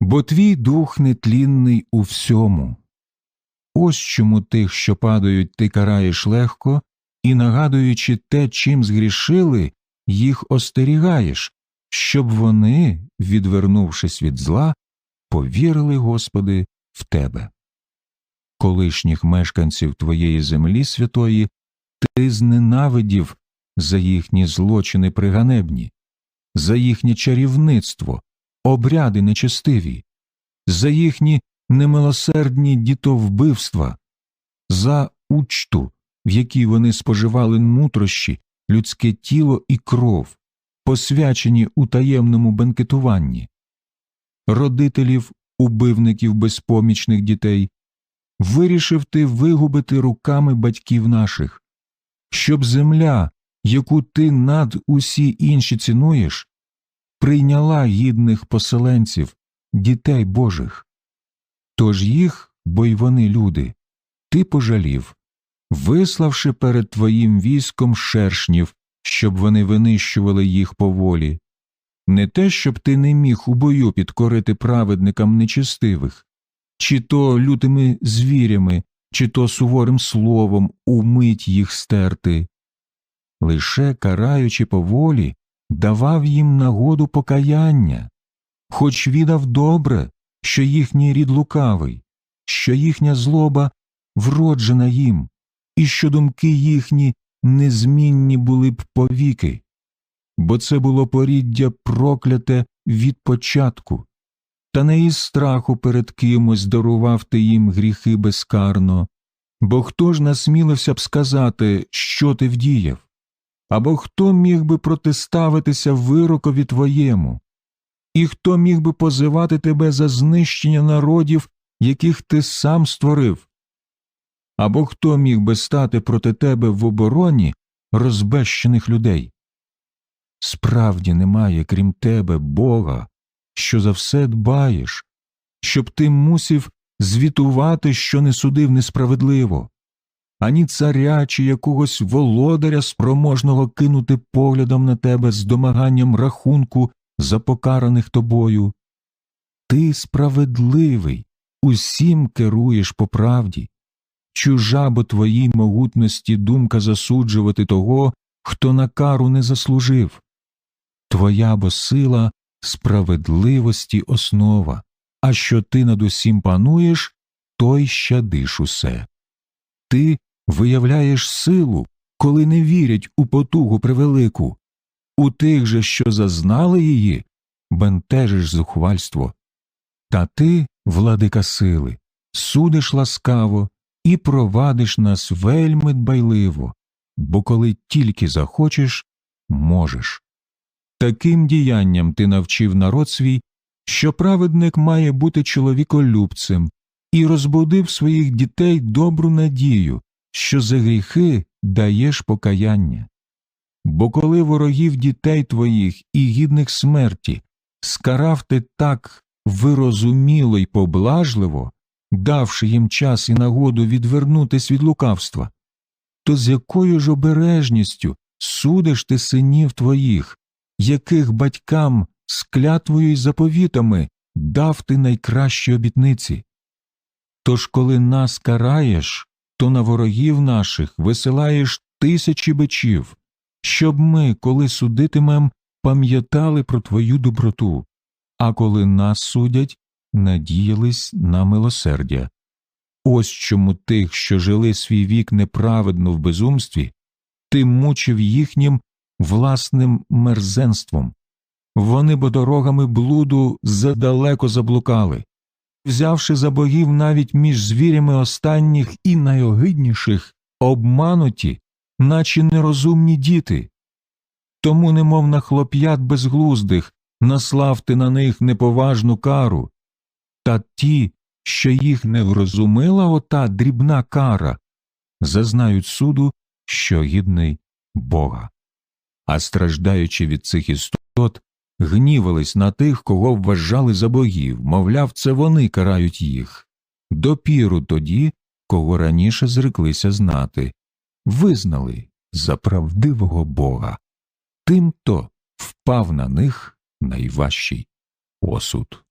бо твій дух нетлінний у всьому. Ось чому тих, що падають, ти караєш легко, і, нагадуючи те, чим згрішили, їх остерігаєш, щоб вони, відвернувшись від зла, повірили, Господи, в Тебе. Колишніх мешканців Твоєї землі святої ти зненавидів за їхні злочини приганебні, за їхнє чарівництво, обряди нечестиві, за їхні немилосердні дітовбивства, за учту, в якій вони споживали нутрощі, людське тіло і кров, посвячені у таємному бенкетуванні, родителів, убивників безпомічних дітей, вирішив ти вигубити руками батьків наших, щоб земля, яку ти над усі інші цінуєш, прийняла гідних поселенців, дітей Божих. Тож їх, бо й вони люди, ти пожалів, виславши перед твоїм військом шершнів, щоб вони винищували їх поволі. Не те, щоб ти не міг у бою підкорити праведникам нечестивих, чи то лютими звірями, чи то суворим словом умить їх стерти. Лише караючи поволі, давав їм нагоду покаяння, хоч відав добре, що їхній рід лукавий, що їхня злоба вроджена їм, і що думки їхні незмінні були б повіки, бо це було поріддя прокляте від початку, та не із страху перед кимось дарував ти їм гріхи безкарно, бо хто ж насмілився б сказати, що ти вдіяв, або хто міг би протиставитися вирокові твоєму, і хто міг би позивати тебе за знищення народів, яких ти сам створив, або хто міг би стати проти тебе в обороні розбещених людей? Справді немає, крім тебе, Бога, що за все дбаєш, щоб ти мусів звітувати, що не судив несправедливо, ані царя чи якогось володаря спроможного кинути поглядом на тебе з домаганням рахунку за покараних тобою. Ти справедливий, усім керуєш по правді, чужа бо твоїй могутності думка засуджувати того, хто на кару не заслужив. Твоя бо сила справедливості основа, а що ти над усім пануєш, той щадиш усе. Ти виявляєш силу, коли не вірять у потугу превелику, у тих же, що зазнали її, бентежиш зухвальство. Та ти, владика сили, судиш ласкаво і провадиш нас вельми дбайливо, бо коли тільки захочеш, можеш. Таким діянням ти навчив народ свій, що праведник має бути чоловіколюбцем, і розбудив своїх дітей добру надію, що за гріхи даєш покаяння. Бо коли ворогів дітей твоїх і гідних смерті скарав ти так вирозуміло й поблажливо, давши їм час і нагоду відвернутись від лукавства, то з якою ж обережністю судиш ти синів твоїх, яких батькам з клятвою й заповітами дав ти найкращі обітниці? Тож, коли нас караєш, то на ворогів наших висилаєш тисячі бичів, щоб ми, коли судитимем, пам'ятали про твою доброту, а коли нас судять, надіялись на милосердя. Ось чому тих, що жили свій вік неправедно в безумстві, ти мучив їхнім власним мерзенством. Вони бо дорогами блуду задалеко заблукали, взявши за богів навіть між звірями останніх і найогидніших, обмануті, наче нерозумні діти. Тому, немов на хлоп'ят безглуздих, наслав ти на них неповажну кару, та ті, що їх не врозумила ота дрібна кара, зазнають суду, що гідний Бога. А страждаючи від цих істот, гнівались на тих, кого вважали за богів, мовляв, це вони карають їх, допіру тоді, кого раніше зреклися знати, визнали за правдивого Бога. Тим то впав на них найважчий осуд.